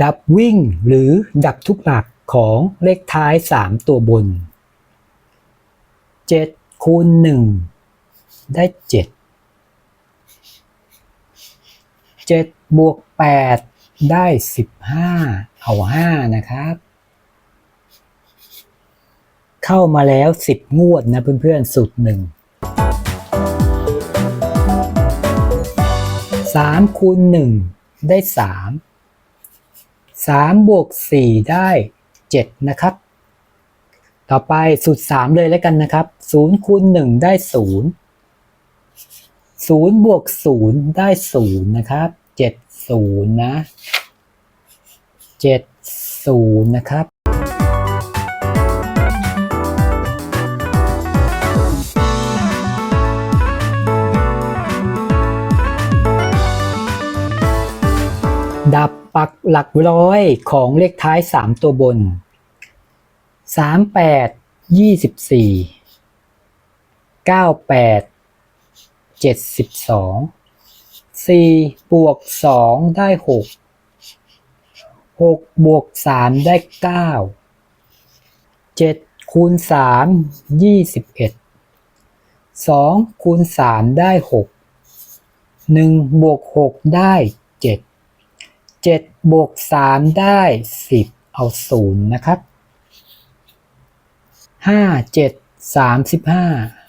ดับวิ่งหรือดับทุกหลักของเลขท้าย 3 ตัวบน 7 คูณ 1 ได้ 7 7 บวก 8 ได้ 15 เอา 5 นะครับ เข้ามาแล้ว 10 งวดนะเพื่อนๆ สุดหนึ่ง3คูณ 1 ได้ 3 3บวก4ได้ 7 นะครับ ต่อไปสูตร 3 เลยแล้วกันนะครับ0คูณ1ได้ 0 0บวก0ได้ 0 นะครับ 7 0 นะ 7 0 นะครับดับ ปักหลักร้อยของเลขท้าย 3 ตัวบน 38 24 98 72 4บวก2ได้ 6 6บวก3ได้ 9 7คูณ3 21 2คูณ3ได้ 6 1บวก6ได้ 7 7บวก3ได้ 10 เอา 0 นะครับ 5 7 35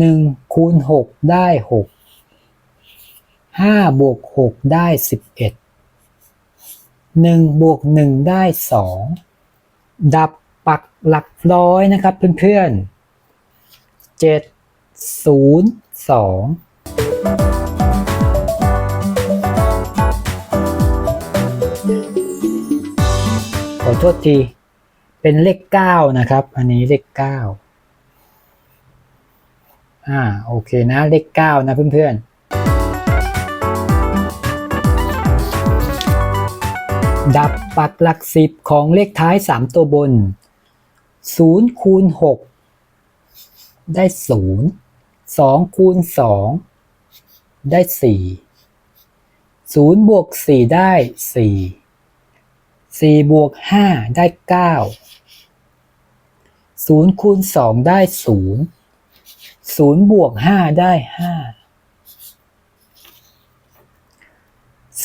1คูณ6ได้ 6 5 บวก 6 ได้ 11 1 บวก 1 ได้ 2 ดับปักหลักร้อยนะครับเพื่อนๆ7 0 2 อโทษที เป็นเลขเก้านะครับ อันนี้เลขเก้าอ่าโอเคนะเลขเก้านะเพื่อนๆ ดับปักหลักสิบของเลขท้ายสามตัวบนศูนย์คูณหกได้ศูนย์สองคูณสองได้สี่ศูนย์บวกสี่ได้สี่ สี่บวกห้าได้เก้าศูนย์คูณสองได้ศูนย์ศูนย์บวกห้าได้ห้า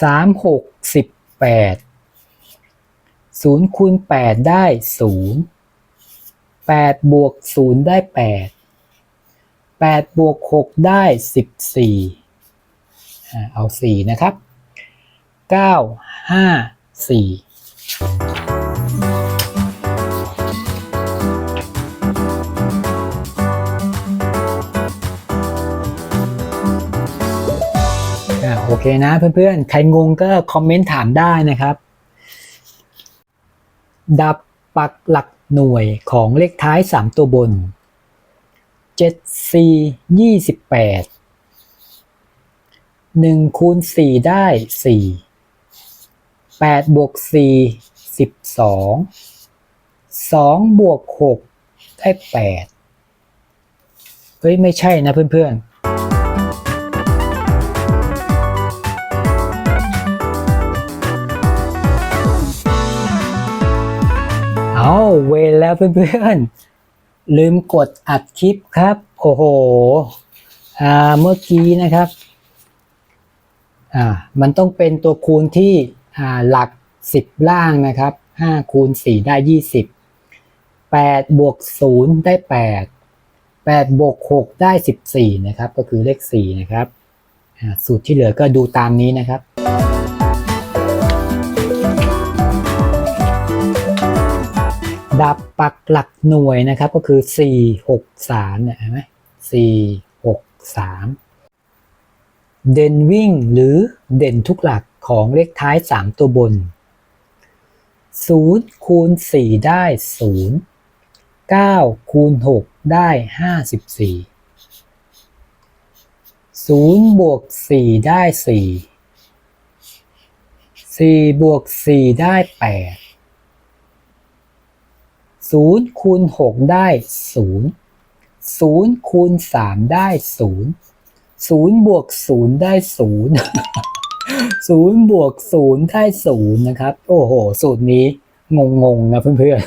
สามหกสิบแปดศูนย์คูณแปดได้ศูนย์แปดบวกศูนย์ได้แปดแปดบวกหกได้สิบสี่เอาสี่นะครับเก้าห้าสี่ อ่าโอเคนะเพื่อนๆ ใครงงก็คอมเมนต์ถามได้นะครับ ดับปักหลักหน่วยของเลขท้าย 3 ตัวบน7 4 28 1คูณ4ได้ 4 8บวก4 12 2บวก6ได้8เฮ้ย ไม่ใช่นะเพื่อนๆเอาเวรแล้วเพื่อนๆลืมกดอัดคลิปครับ โอ้โหอ่าเมื่อกี้นะครับอ่ามันต้องเป็นตัวคูณที่ หลัก 10 ล่างนะครับ5คูณ4ได้ 20 8 บวก 0 ได้ 8 8 บวก 6 ได้ 14 นะครับ ก็คือเลข 4 นะครับสูตรที่เหลือก็ดูตามนี้นะครับดับปักหลักหน่วยนะครับก็คือ 4 6 3เนี่ยเห็นไหม4 6 3 เด่นวิ่งหรือเด่นทุกหลัก ของเลขท้าย 3 ตัวบน 0 คูณ 4 ได้ 0 9 คูณ 6 ได้ 54 0บวก4ได้ 4 4บวก4ได้8ศูนย์คูณหกได้ศูนย์ศูนย์คูณสามได้ศูนย์ศูนย์บวกศูนย์ได้ศูนย์ ศูนย์บวกศูนย์ได้ศูนย์นะครับ โอ้โห สูตรนี้งงๆนะเพื่อน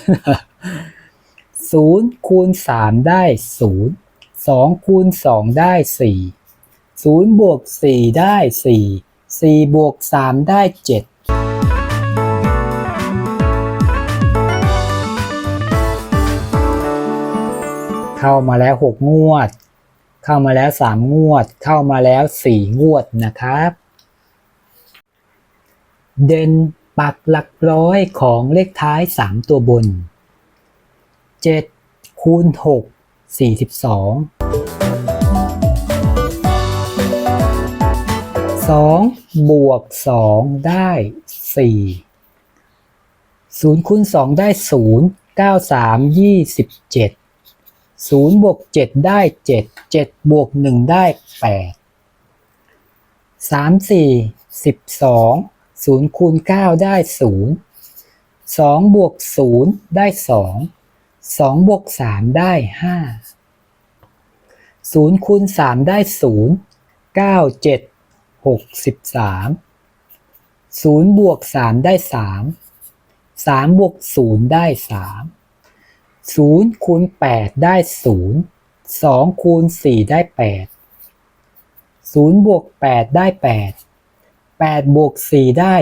ๆศูนย์คูณสามได้ศูนย์สองคูณสองได้สี่ศูนย์บวกสี่ได้สี่สี่บวกสามได้เจ็ดเข้ามาแล้วหกงวด เข้ามาแล้วสามงวด เข้ามาแล้วสี่งวดนะครับ เด่นปักหลักร้อยของเลขท้าย 3 ตัวบน 7 คูณ 6 42 2 บวก 2 ได้ 4 0 คูณ 2 ได้ 0 9 3 27 0บวก7ได้ 7 7บวก1ได้ 8 3 4 12 ศูนย์คูณเก้าได้ศูนย์สองบวกศูนย์ได้สองสองบวกสามได้ห้าศูนย์คูณสามได้ศูนย์เก้าเจ็ดหกสิบสามศูนย์บวกสามได้สามสามบวกศูนย์ได้สามศูนย์คูณแปดได้ศูนย์สองคูณสี่ได้แปดศูนย์บวกแปดได้แปด 8บวก4ได้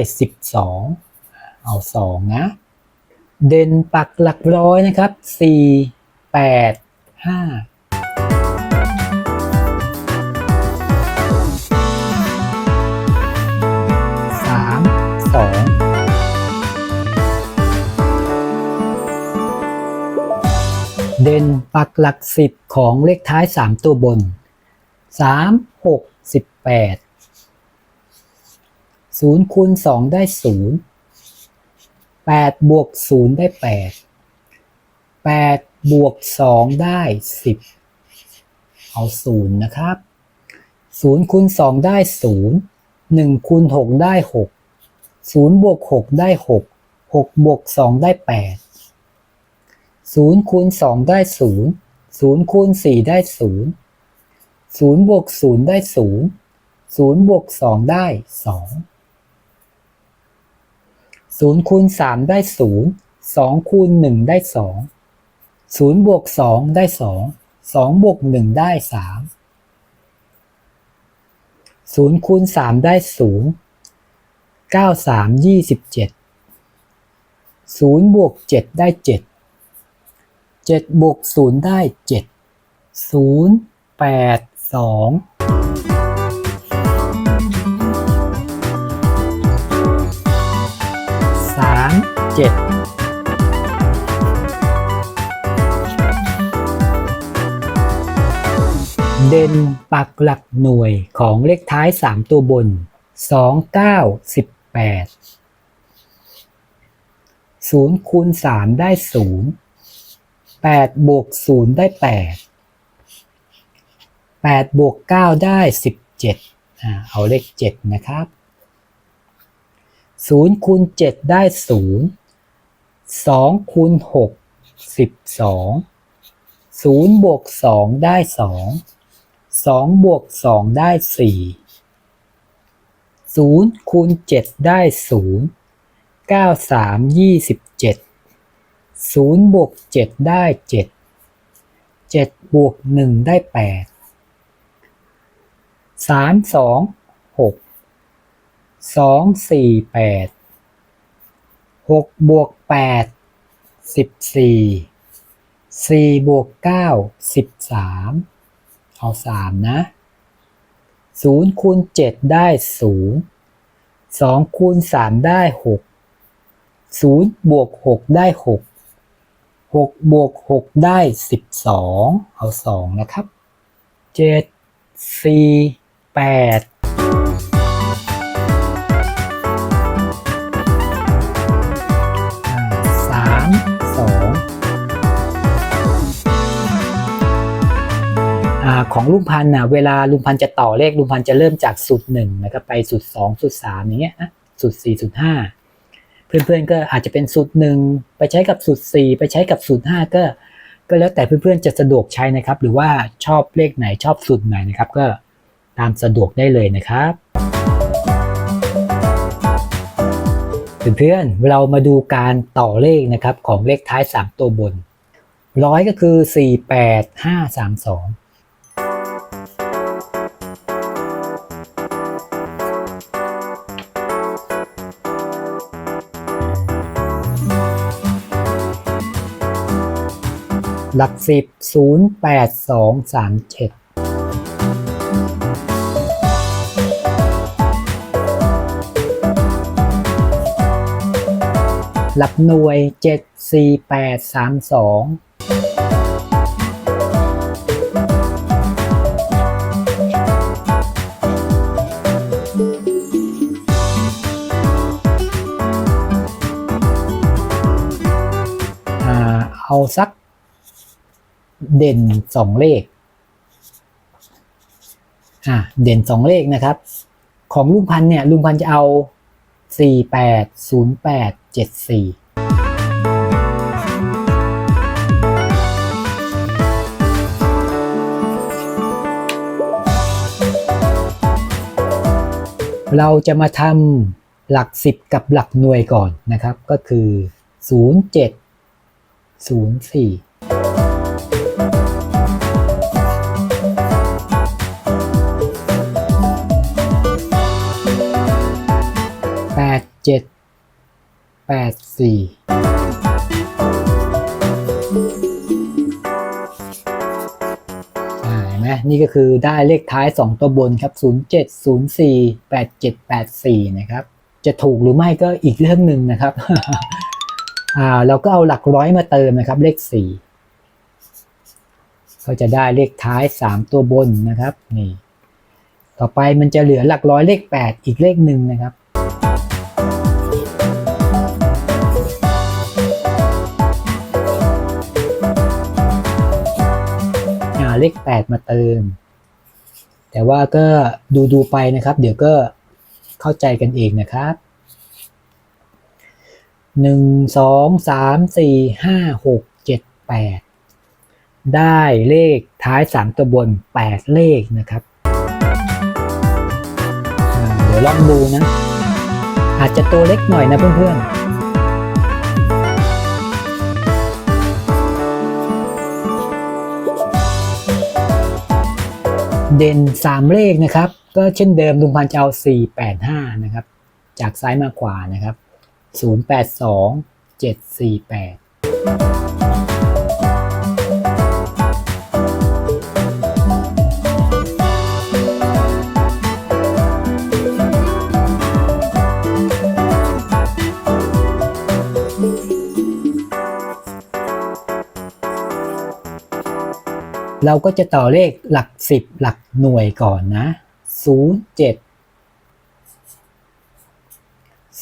12 เอา 2 นะ เด่นปักหลักร้อยนะครับ 4 8 5เด่นปักหลัก10ของเลขท้าย 3 ตัวบน 3 6 18 ศูนย์คูณสองได้ศูนย์แปดบวกศูนย์ได้แปดแปดบวกสองได้สิบเอาศูนย์นะครับศูนย์คูณสองได้ศูนย์หนึ่งคูณหกได้หกศูนย์บวกหกได้หกหกบวกสองได้แปดศูนย์คูณสองได้ศูนย์ศูนย์คูณสี่ได้ศูนย์ศูนย์บวกศูนย์ได้ศูนย์ศูนย์บวกสองได้สอง 0คูณ3 ได้ 0 2คูณ1ได้ 2 0บวก2ได้ 2 2บวก1ได้ 3 0คูณ3ได้ 0 9 3 27 0บวก7ได้ 7 7บวก0ได้ 7 0 8 2 เจ็ดเด่นปักหลักหน่วยของเลขท้าย 3 ตัวบน 2 9 18 0คูณ3ได้ 0 8บวก0ได้ 8 8บวก9ได้ 17อ่าเอาเลข 7 นะครับศูนย์คูณเจ็ดได้ศูนย์ สองคูณหกสิบสองศูนย์บวกสองได้สองสองบวกสองได้สี่ศูนย์คูณเจ็ดได้ศูนย์เก้าสามยี่สิบเจ็ดศูนย์บวกเจ็ดได้เจ็ดเจ็ดบวกหนึ่งได้แปดสามสองหกสองสี่แปด หกบวกแปดสิบสี่สี่บวกเก้าสิบสามเอาสามนะศูนย์คูณเจ็ดได้ศูนย์สองคูณสามได้หกศูนย์บวกหกได้หกหกบวกหกได้สิบสองเอาสองนะครับเจ็ดสี่แปด ของลุงพันธ์นะเวลาลุงพันธ์จะต่อเลขลุงพันธ์จะเริ่มจากสูตรหนึ่งนะครับไปสูตรสองสูตรสามอย่างเงี้ยนะสูตรสี่สูตรห้าเพื่อนๆก็อาจจะเป็นสูตรหนึ่งไปใช้กับสูตรสี่ไปใช้กับสูตรห้าก็ก็แล้วแต่เพื่อนๆจะสะดวกใช้นะครับ หรือว่าชอบเลขไหนชอบสูตรไหนนะครับ ก็ตามสะดวกได้เลยนะครับเพื่อนๆเรามาดูการต่อเลขนะครับของเลขท้าย 3 ตัวบนร้อยก็คือ 4 8 5 3 2 หลักสิบศูนย์แปดสองสามเจ็ดหลักหน่วยเจ็ดสี่แปดสามสองอ่าเอาสัก เด่นสองเลข อะเด่นสองเลขนะครับ ของลุงพันเนี่ยลุงพันจะเอาสี่แปดศูนย์แปดเจ็ดสี่เราจะมาทำหลักสิบกับหลักหน่วยก่อนนะครับ ก็คือศูนย์เจ็ดศูนย์สี่ แปดเจ็ดแปดสี่อ่ไหมนี่ก็คือได้เลขท้าย 2 ตัวบนครับ 0 7 0 4 8 7 8 4 นะครับ จะถูกหรือไม่ก็อีกเรื่องหนึ่งนะครับ อ่าเราก็เอาหลักร้อยมาเติมนะครับ เลข 4 ก็จะได้เลขท้าย 3 ตัวบนนะครับนี่ต่อไปมันจะเหลือหลักร้อยเลข 8 อีกเลขหนึ่งนะครับหาเลข 8 มาเติม แต่ว่าก็ดูดูไปนะครับ เดี๋ยวก็เข้าใจกันเองนะครับ 1 2 3 4 5 6 7 8 ได้เลขท้ายสามตัวบนแปดเลขนะครับ เดี๋ยวลองดูนะ อาจจะตัวเล็กหน่อยนะเพื่อนๆเด่น 3 เลขนะครับ ก็เช่นเดิมลุงพันจะเอา 4 8 5 นะครับ จากซ้ายมาขวานะครับ 0 8 เราก็จะต่อเลขหลัก 10 หลักหน่วยก่อนนะ 0 7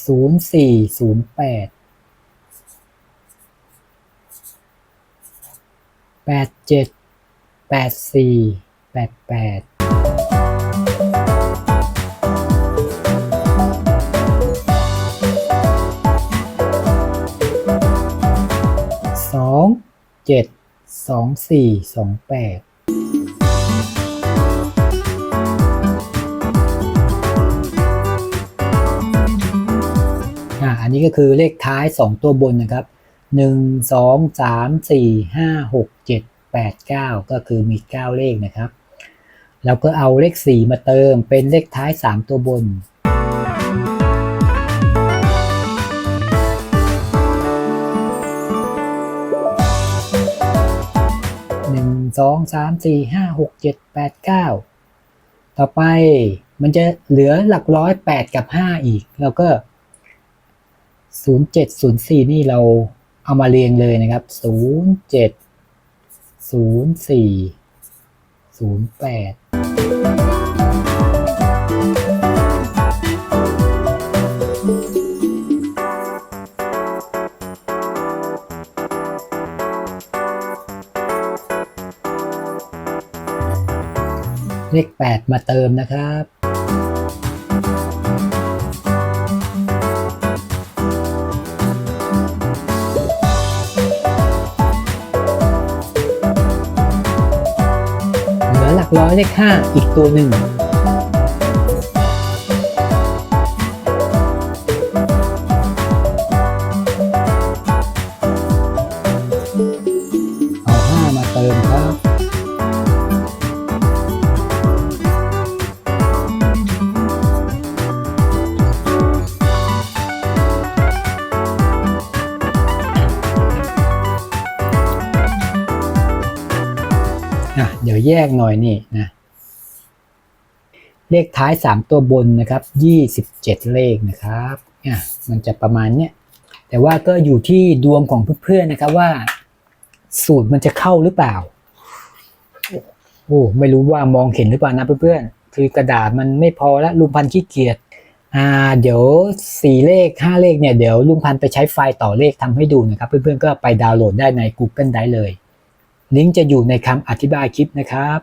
0 4 0 8 8 7 8 4 8 8สองเจ็ด สองสี่สองแปดอ่าอันนี้ก็คือเลขท้าย 2 ตัวบนนะครับ 1 2 3 4 5 6 7 8 9 ก็คือมี 9 เลขนะครับ แล้วก็เอาเลข 4 มาเติมเป็นเลขท้าย 3 ตัวบน หนึ่งสองสามสี่ห้าหกเจ็ดแปดเก้าต่อไปมันจะเหลือหลักร้อยแปดกับห้าอีก แล้วก็ศูนย์เจ็ดศูนย์สี่นี่เราเอามาเรียงเลยนะครับศูนย์เจ็ดศูนย์สี่ศูนย์แปด เลขแปดมาเติมนะครับ เหลือหลักร้อยเลขห้าอีกตัวหนึ่ง แยกหน่อยนี่นะเลขท้าย 3 ตัวบนนะครับ 27 เลขนะครับอะมันจะประมาณเนี้ยแต่ว่าก็อยู่ที่ดวงของเพื่อนๆนะครับว่า สูตรมันจะเข้าหรือเปล่าโอ้ไม่รู้ว่ามองเห็นหรือเปล่านะเพื่อนๆคือกระดาษมันไม่พอแล้วลุงพันขี้เกียจอ่าเดี๋ยวสี่เลขห้าเลขเนี่ยเดี๋ยวลุงพันไปใช้ไฟล์ต่อเลขทำให้ดูนะครับ เพื่อนๆก็ไปดาวน์โหลดได้ใน Google ได้เลย ลิงก์จะอยู่ในคำอธิบายคลิปนะครับ